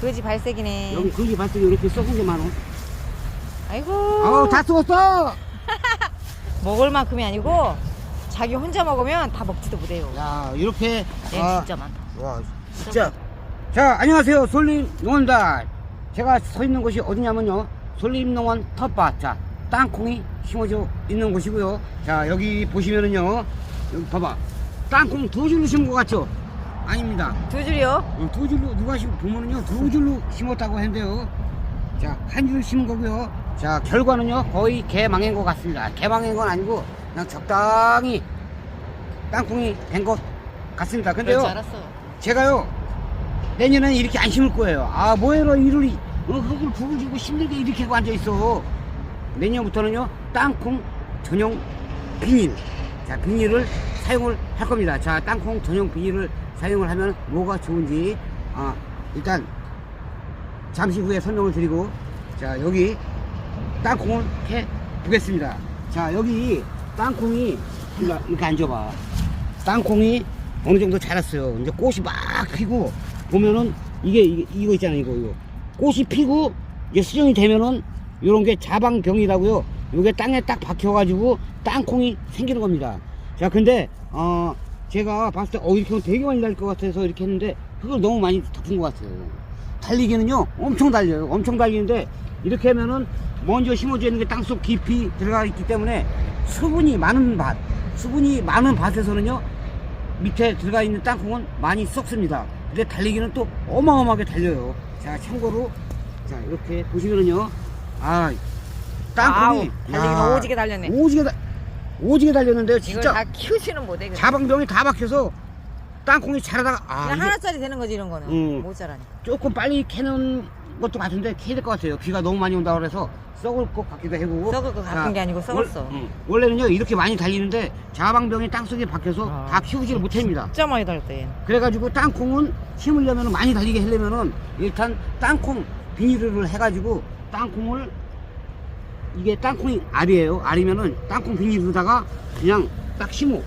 거지 발색이네. 여기 거기 봤더니 이렇게 썩은 게 많어. 아이고. 아우 다 썩었어. 먹을 만큼이 아니고 자기 혼자 먹으면 다 먹지도 못해요. 야 이렇게 얘 아, 진짜 많다. 와 진짜. 자 안녕하세요 솔림 농원입니다. 제가 서 있는 곳이 어디냐면요 솔림 농원 텃밭 자 땅콩이 심어져 있는 곳이고요. 자 여기 보시면은요 여기 봐봐 땅콩 두 줄로 심은 것 같죠? 아닙니다. 두 줄이요? 어, 두 줄로 누가 심 보면은요 두 줄로 심었다고 했는데요. 자 한 줄 심은 거고요. 자 결과는요 거의 개망인 것 같습니다. 개망인 건 아니고 그냥 적당히 땅콩이 된 것 같습니다. 근데요 알았어. 제가요 내년에는 이렇게 안 심을 거예요. 아 뭐해로 이를 이- 어, 흙을 주고 힘들게 이렇게 하고 앉아 있어. 내년부터는요 땅콩 전용 비닐 자 비닐을 사용을 할 겁니다. 자 땅콩 전용 비닐을 사용을 하면 뭐가 좋은지 아 일단 잠시 후에 설명을 드리고 자 여기 땅콩을 해 보겠습니다. 자 여기 땅콩이 이렇게 앉아봐. 땅콩이 어느 정도 자랐어요. 이제 꽃이 막 피고 보면은 이게, 이게 이거 있잖아요. 이거 이거 꽃이 피고 이제 수정이 되면은 요런 게 자방병이라고요. 요게 땅에 딱 박혀가지고 땅콩이 생기는 겁니다. 자 근데 어 제가 봤을 때 어 이렇게 하면 되게 많이 날 것 같아서 이렇게 했는데 그걸 너무 많이 덮은 것 같아요. 달리기는요 엄청 달려요. 엄청 달리는데 이렇게 하면은 먼저 심어져 있는 게 땅속 깊이 들어가 있기 때문에 수분이 많은 밭, 수분이 많은 밭에서는요 밑에 들어가 있는 땅콩은 많이 썩습니다. 근데 달리기는 또 어마어마하게 달려요. 자, 참고로, 자, 이렇게 보시면은요, 아, 땅콩이. 아우, 달리기는 오지게 달렸네. 오지게, 달- 오지게 달렸는데요, 이걸 진짜. 다 키우지는 못해. 그냥 자방병이 다 박혀서 땅콩이 자라다가, 아, 이게 하나짜리 되는 거지 이런 거는. 음. 못 자라니. 조금 빨리 캐는 것도 같은데 캐야 될 것 같아요. 비가 너무 많이 온다고 그래서 썩을 것 같기도 하고. 썩을 것 같은 자, 게 아니고 썩었어. 원- 응. 원래는요, 이렇게 많이 달리는데 자방병이 땅속에 박혀서 아, 다 키우지를 못합니다. 진짜 많이 달렸다 얘. 그래가지고 땅콩은 심으려면 많이 달리게 하려면은 일단 땅콩 비닐을 해가지고 땅콩을 이게 땅콩이 알이에요. 알이면은 땅콩 비닐로다가 그냥 딱 심어.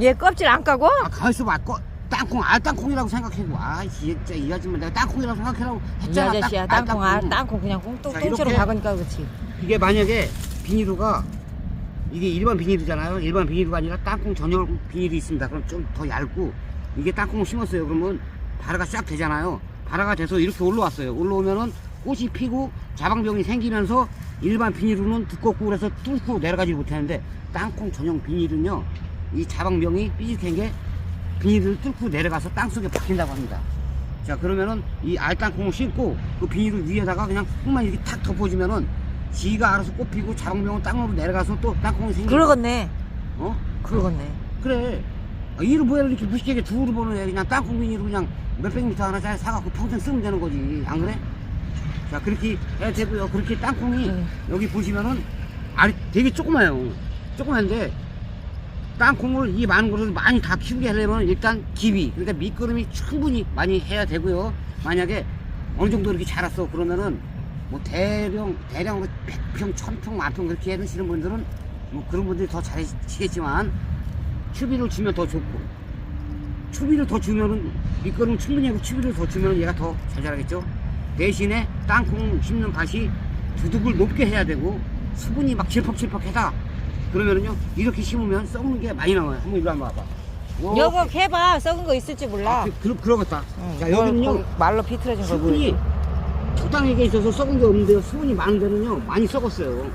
얘 껍질 안 까고? 아 가만있어 봐. 꺼- 땅콩 알 땅콩이라고 생각해고 아 진짜 이 아줌마 내가 땅콩이라고 생각해라고 이 했잖아. 아저씨야 땅- 알 땅콩 알 땅콩 그냥 꽁- 자, 이렇게. 박으니까 그렇지. 이게 만약에 비닐로가 이게 일반 비닐이잖아요. 일반 비닐가 아니라 땅콩 전용 비닐이 있습니다. 그럼 좀 더 얇고 이게 땅콩을 심었어요. 그러면 발화가 싹 되잖아요. 발화가 돼서 이렇게 올라왔어요. 올라오면은 꽃이 피고 자방병이 생기면서 일반 비닐로는 두껍고 그래서 뚫고 내려가지 못하는데 땅콩 전용 비닐은요 이 자방병이 삐죽한 게 비닐을 뚫고 내려가서 땅속에 박힌다고 합니다. 자 그러면은 이 알땅콩을 심고 그 비닐을 위에다가 그냥 흙만 이렇게 탁 덮어주면은 지가 알아서 꽃 피고 자방병은 땅으로 내려가서 또 땅콩이 생겨. 그러겠네. 어? 그러겠네. 그래. 아, 이를 뭐야 이렇게 무식하게 두루 보는 애 그냥 땅콩 비닐을 그냥 몇백 미터 하나짜리 사갖고 평생 쓰면 되는 거지. 안 그래? 자 그렇게 해야 되고요. 그렇게 땅콩이 음. 여기 보시면은 알이 되게 조그마요. 조그만데 땅콩을 이 많은 곳에서 많이 다 키우게 하려면 일단 기비 그러니까 밑거름이 충분히 많이 해야 되고요. 만약에 어느 정도 이렇게 자랐어 그러면은 뭐 대령 대량으로 100평, 1000평, 만평 그렇게 해드시는 분들은 뭐 그런 분들이 더 잘하시겠지만 추비를 주면 더 좋고 추비를 더 주면은 밑거름 충분히 하고 추비를 더 주면 얘가 더 잘 자라겠죠. 대신에 땅콩 심는 밭이 두둑을 높게 해야 되고 수분이 막 질퍽질퍽해다 그러면은요 이렇게 심으면 썩는 게 많이 나와요. 한번 이리 한번 와봐. 오, 여보 해봐 썩은 거 있을지 몰라. 아, 그, 그, 그러겠다. 응, 자 여기는요 거기 말로 비틀어진 거 수분이. 적당하게 있어서 썩은 게 없는데요. 수분이 많은 데는요 많이 썩었어요.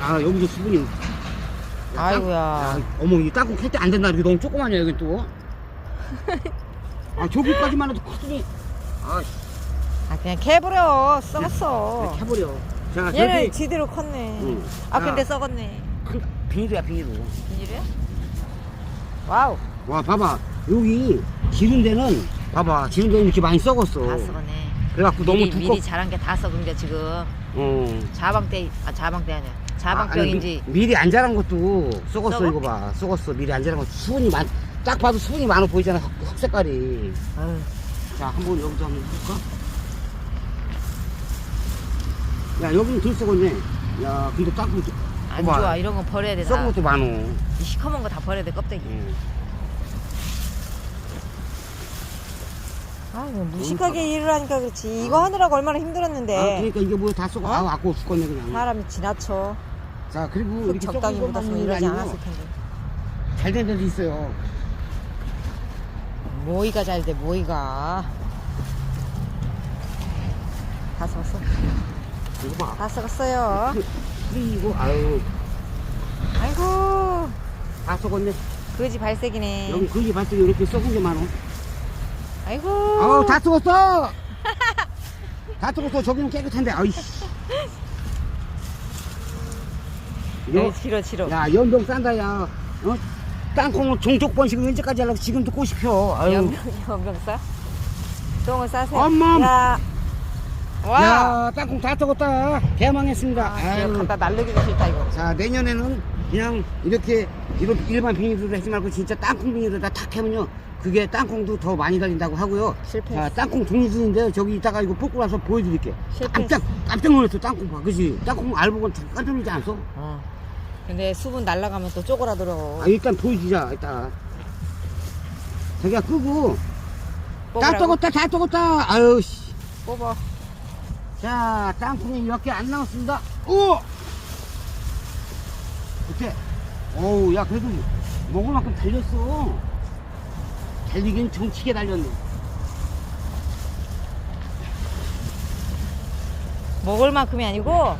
아 여기도 수분이. 야, 땅- 아이고야. 야, 어머 이 땅콩 캘 때 안 된다. 이게 너무 조그마냐 여기 또. 아 저기까지만 해도 크더니. 아아 그냥 캐버려 썩었어. 캐버려. 자 얘는 저기 지대로 컸네. 응. 아 근데 아. 썩었네. 큰 비닐이야 비닐로. 비닐이야? 와우 와 봐봐 여기 지른 데는 봐봐 지른 데는 이렇게 많이 썩었어. 다 썩었네. 그래갖고 너무 미리, 두껍. 미리 자란 게 다 썩은 게 지금 어. 자방때 아 자방때 아니야. 아, 자방병인지 아니, 미, 미리 안 자란 것도 썩었어 썩어? 이거 봐 썩었어 미리 안 자란 거 수분이 많 딱 봐도 수분이 많아 보이잖아 흑, 흑 색깔이 아유, 자 한번 여기도 한번 볼까 야 여기는 덜 썩었네 야 근데 딱 보니까 안. 좋아 이런 거 버려야 돼. 썩은 다. 것도 많어 이 시커먼 거 다 버려야 돼 껍데기. 응. 아, 무식하게 일을 하니까 그렇지. 이거 하느라고 얼마나 힘들었는데. 아, 그러니까 이게 뭐다 쏘고 어? 아 아까워 죽겠네 그냥. 사람이 지나쳐. 자 그리고 흙 이렇게 적당히 묻었으면 이러지 않았을 텐데. 잘 된 데도 있어요. 모이가 잘 돼, 모이가. 다. 이거 봐. 다 썩었어요. 그리고 아유 아이고, 다 썩었네. 거지 발색이네. 여기 거기 봤더니 이렇게 썩은 게 많어. 아이고. 아우 다 썩었어. 다 썩었어. 저기는 깨끗한데. 아이씨. 야, 여, 싫어, 싫어. 야 연병 싼다 야. 어? 땅콩을 종족 번식을 언제까지 하려고 지금도 꽃이 펴. 아유. 연병, 연병 싸? 똥을 싸세요. 엄마. 야. 와. 야 땅콩 다 썩었다. 개망했습니다. 아, 아유. 갖다 날르기도 싫다, 이거. 자 내년에는 그냥 이렇게 이런 일반 비닐로 하지 말고 진짜 땅콩 비닐에다 탁 하면요 그게 땅콩도 더 많이 달린다고 하고요 실패했어. 자 땅콩 종류인데 저기 이따가 이거 뽑고 나서 보여드릴게 실패했어. 깜짝 깜짝 놀랐어 땅콩 봐 그지 땅콩 알보고 깜짝 놀지 않았어 어. 근데 수분 날라가면 또 쪼그라들어. 아 일단 보여주자 이따. 자기가 끄고. 다 뽑으라고? 떠갔다 다 떠갔다. 아유 씨. 뽑아. 자 땅콩이 몇 개 안 나왔습니다. 오! 어때? 어우 야 그래도 먹을 만큼 달렸어. 달리긴 정치게 달렸네. 먹을 만큼이 아니고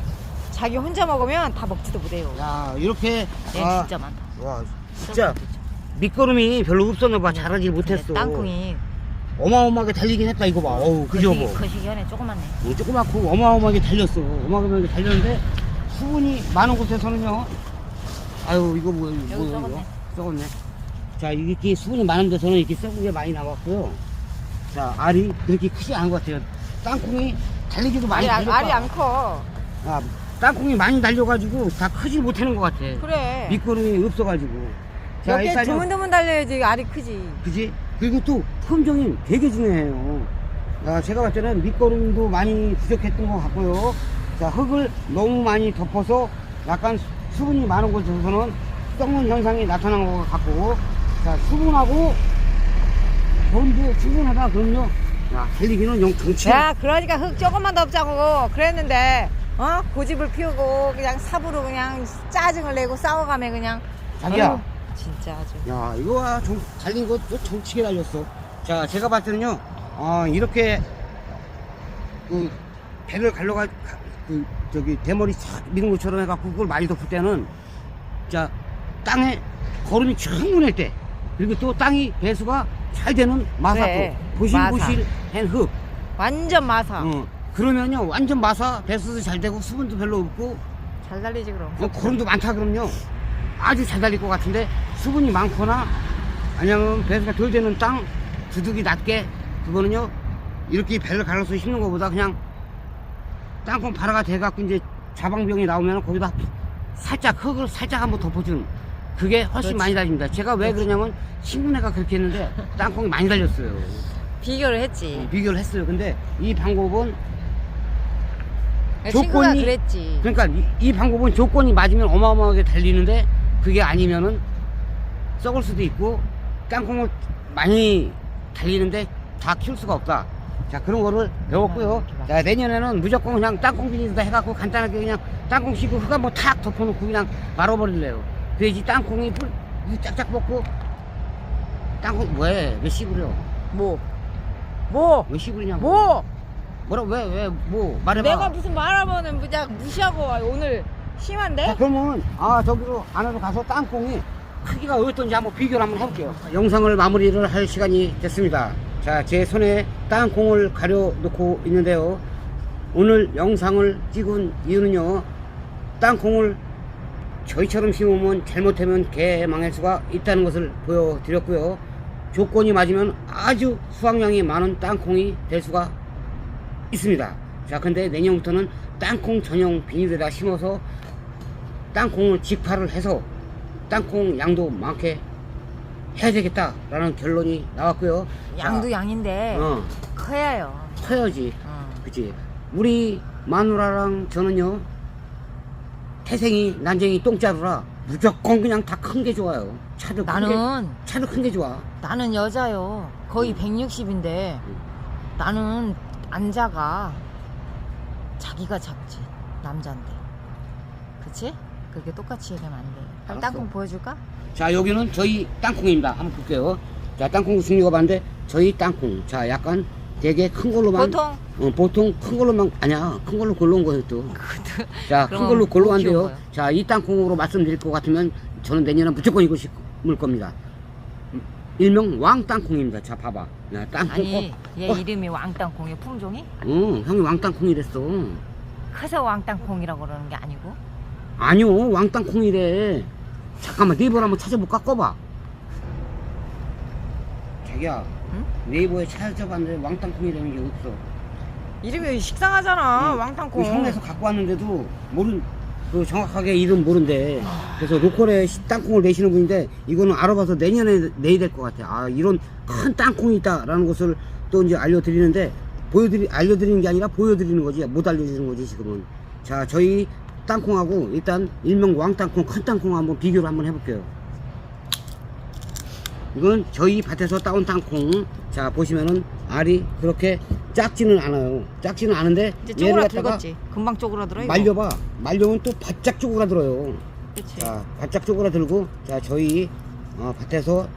자기 혼자 먹으면 다 먹지도 못해요. 야 이렇게 얘 아, 진짜 많다. 와 진짜 밑거름이 별로 없었나 봐 잘하지 근데 못했어. 땅콩이 어마어마하게 달리긴 했다 이거 봐. 어우 그죠 거시기, 뭐 거시기 하네 조그맣네. 뭐 조그맣고 어마어마하게 달렸어. 어마어마하게 달렸는데 수분이 많은 곳에서는요. 아유 이거 뭐 여기 뭐 썩었네. 썩었네. 자 이렇게 수분이 많은 데서는 이렇게 썩은 게 많이 나왔고요. 자 알이 그렇게 크지 않은 것 같아요. 땅콩이 달리기도 많이 알이, 달렸다. 알이 안 커. 아, 땅콩이 많이 달려가지고 다 크지 못하는 것 같아 그래. 밑거름이 없어가지고 자 몇개 일단은 드문드문 달려야지 알이 크지. 그지? 그리고 또 품종이 되게 중요해요. 아, 제가 봤을 때는 밑거름도 많이 부족했던 것 같고요. 자, 흙을 너무 많이 덮어서 약간 수분이 많은 곳에서는 썩는 현상이 나타난 것 같고, 자, 수분하고 본드 충분하다 그럼요. 야, 달리기는 영 정치. 야, 그러니까 흙 조금만 더 없자고 그랬는데, 어? 고집을 피우고 그냥 삽으로 그냥 짜증을 내고 싸워가며 그냥. 자기야. 어휴, 진짜 아주. 야, 이거 와, 정, 달린 것도 정치게 달렸어. 자, 제가 봤을 때는요, 어, 이렇게, 그, 배를 갈러가, 가- 그, 저기, 대머리 싹 미는 것처럼 해갖고 그걸 많이 덮을 때는, 자, 땅에 거름이 충분할 때, 그리고 또 땅이 배수가 잘 되는 마사토, 그래, 마사. 보실보실한 흙, 완전 마사. 어, 그러면요, 완전 마사, 배수도 잘 되고, 수분도 별로 없고, 잘 달리지 그럼. 어, 거름도 많다 그럼요 아주 잘 달릴 것 같은데 수분이 많거나 아니면 배수가 덜 되는 땅 두둑이 낮게 그거는요 이렇게 배를 갈아서 심는 것보다 그냥 땅콩 발화가 돼갖고 이제 자방병이 나오면 거기다 살짝 흙을 살짝 한번 덮어주는 그게 훨씬 그렇지. 많이 달립니다 제가 왜 그러냐면 신문애가 그렇게 했는데 땅콩이 많이 달렸어요 비교를 했지. 비교를 했어요 근데 이 방법은 친구가 조건이- 그랬지. 그러니까 이, 이 방법은 조건이 맞으면 어마어마하게 달리는데 그게 아니면은 썩을 수도 있고 땅콩을 많이 달리는데 다 키울 수가 없다. 자 그런 거를 배웠고요. 자 내년에는 무조건 그냥 땅콩 비닐에다 해갖고 간단하게 그냥 땅콩 씻고 흙 한번 탁 덮어놓고 그냥 말아버릴래요. 그래야지 땅콩이 풀 이거 짝짝 먹고 땅콩 왜? 왜 씹으려? 뭐? 뭐? 왜 씹으냐고? 뭐? 뭐라 왜 왜 뭐 말해봐. 내가 무슨 말하면은 그냥 무시하고 와. 오늘 심한데? 자, 그러면 아 저기로 안으로 가서 땅콩이 크기가 어떤지 한번 비교를 한번 해볼게요. 영상을 마무리를 할 시간이 됐습니다. 자, 제 손에 땅콩을 가려 놓고 있는데요. 오늘 영상을 찍은 이유는요. 땅콩을 저희처럼 심으면 잘못하면 개 망할 수가 있다는 것을 보여드렸고요. 조건이 맞으면 아주 수확량이 많은 땅콩이 될 수가 있습니다. 자, 근데 내년부터는 땅콩 전용 비닐에다 심어서 땅콩을 직파를 해서 땅콩 양도 많게 해야 되겠다라는 결론이 나왔고요. 양도 자, 양인데 어, 커야 해요. 커야지. 어. 그치. 우리 마누라랑 저는요, 태생이 난쟁이 똥자루라 무조건 그냥 다 큰 게 좋아요. 차도 큰 게, 나는 차도 큰 게 좋아. 나는 여자요. 거의 160인데 나는 안 작아. 자기가 작지. 남잔데. 그치? 그렇게 똑같이 얘기하면 안 돼. 빨리 알았어. 땅콩 보여줄까? 자 여기는 저희 땅콩입니다. 한번 볼게요. 자 땅콩 승리가 봤는데 저희 땅콩. 자 약간 되게 큰 걸로만. 보통 어, 보통 큰 걸로만 아니야 큰 걸로 골라온 거예요 또. 그것도 자큰 그럼 걸로 못 골라왔는데요. 키운 거예요. 자이 땅콩으로 말씀드릴 것 같으면 저는 내년에 무조건 이거 심을 겁니다. 일명 왕 땅콩입니다. 자 봐봐. 야, 땅콩. 아니 얘 어, 이름이 왕땅콩이 품종이? 어, 형이 왕 땅콩이랬어. 커서 왕땅콩이라고 그러는 게 아니고 아니요 왕 땅콩이래. 잠깐만 네이버로 한번 찾아볼까 꺼봐. 자기야 응? 네이버에 찾아봤는데 왕 땅콩이라는 게 없어. 이름이 식상하잖아 응. 왕땅콩 그 형에서 갖고 왔는데도 모른 그 정확하게 이름 모른대. 그래서 로컬에 시- 땅콩을 내시는 분인데 이거는 알아봐서 내년에 내야 될 것 같아. 아 이런 큰 땅콩이 있다라는 것을 또 이제 알려드리는데 보여드리 알려드리는 게 아니라 보여드리는 거지 못 알려주는 거지 지금은. 자 저희 땅콩하고 일단 일명 왕땅콩 큰 땅콩 한번 비교를 한번 해볼게요. 이건 저희 밭에서 따온 땅콩. 자 보시면은 알이 그렇게 작지는 않아요. 작지는 않은데 이제 얘를 쪼그라 갖다가 들겠지 금방 쪼그라들어 이거 말려봐. 말려면 또 바짝 쪼그라들어요. 그치 자, 바짝 쪼그라들고, 자, 저희 어, 밭에서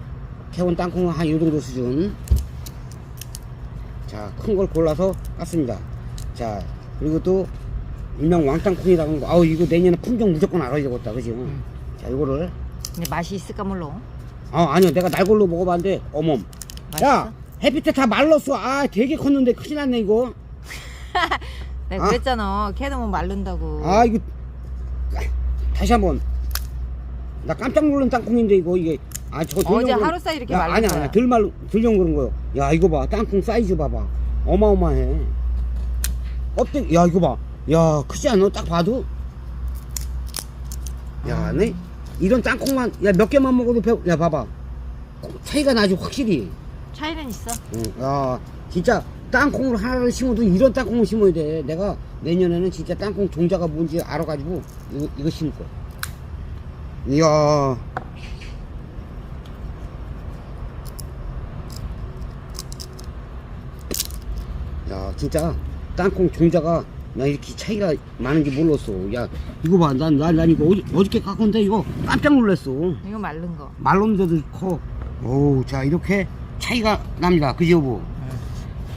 캐온 땅콩은 한 이 정도 수준. 자, 큰 걸 골라서 깠습니다. 자, 그리고 또 일명 왕땅콩이라는 거. 아우, 이거 내년에 품종 무조건 알아야 되겠다, 그지? 자, 이거를. 근데 맛이 있을까 몰라 아, 아니요. 내가 날골로 먹어봤는데, 어멈. 맛있어? 야, 햇빛에 다 말랐어. 아, 되게 컸는데 큰일 났네, 이거. 내가 아. 그랬잖아. 캐놓으면 마른다고. 아 이거. 다시 한 번. 나 깜짝 놀란 땅콩인데 이거 이게. 아저 어제 하루 사이 이렇게 말린 아니 거야. 아니 덜말 덜령 그런 거요. 야 이거 봐. 땅콩 사이즈 봐봐. 어마어마해. 껍데기 야 이거 봐 야 크지 않아? 딱 봐도? 야 네? 이런 땅콩만 야 몇 개만 먹어도 배, 야 봐봐. 차이가 나지 확실히 차이는 있어? 응. 야 진짜 땅콩을 하나를 심어도 이런 땅콩을 심어야 돼. 내가 내년에는 진짜 땅콩 종자가 뭔지 알아가지고 이거, 이거 심을 거야. 이야. 야 진짜 땅콩 종자가 나 이렇게 차이가 많은지 몰랐어. 야 이거 봐 난 난, 난 이거 어저, 어저께 깎은데 이거 깜짝 놀랐어. 이거 마른 거. 말롬새도 커. 오, 자, 이렇게 차이가 납니다. 그지, 여보?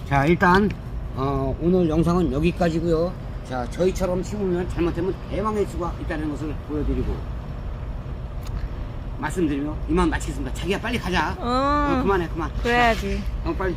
자, 일단, 어, 오늘 영상은 여기까지고요 자, 저희처럼 심으면 잘못하면 대왕의 수가 있다는 것을 보여드리고, 말씀드리며 이만 마치겠습니다. 자기야, 빨리 가자. 어, 응 그만해, 그만. 그래야지 어, 빨리.